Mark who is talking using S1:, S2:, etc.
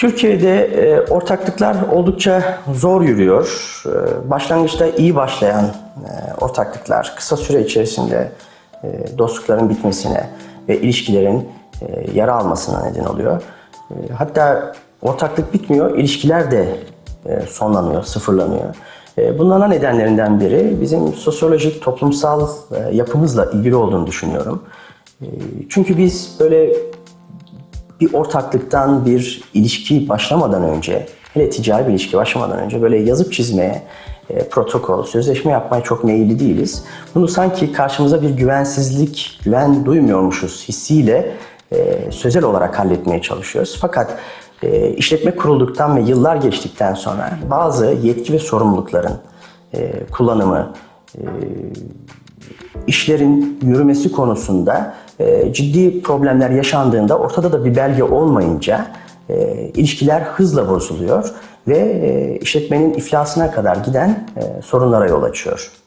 S1: Türkiye'de e, ortaklıklar oldukça zor yürüyor. E, başlangıçta iyi başlayan e, ortaklıklar kısa süre içerisinde dostlukların bitmesine ve ilişkilerin yara almasına neden oluyor. Hatta ortaklık bitmiyor, ilişkiler de e, sonlanıyor, sıfırlanıyor. E, nedenlerinden biri bizim sosyolojik, toplumsal yapımızla ilgili olduğunu düşünüyorum. Çünkü biz böyle bir ortaklıktan bir ilişki başlamadan önce, hele ticari bir ilişki başlamadan önce böyle yazıp çizmeye, e, protokol, sözleşme yapmaya çok meyilli değiliz. Bunu sanki karşımıza bir güvensizlik, güven duymuyormuşuz hissiyle e, sözel olarak halletmeye çalışıyoruz. Fakat e, işletme kurulduktan ve yıllar geçtikten sonra bazı yetki ve sorumlulukların e, kullanımı, işlerin yürümesi konusunda e, ciddi problemler yaşandığında ortada da bir belge olmayınca e, ilişkiler hızla bozuluyor ve e, işletmenin iflasına kadar giden e, sorunlara yol açıyor.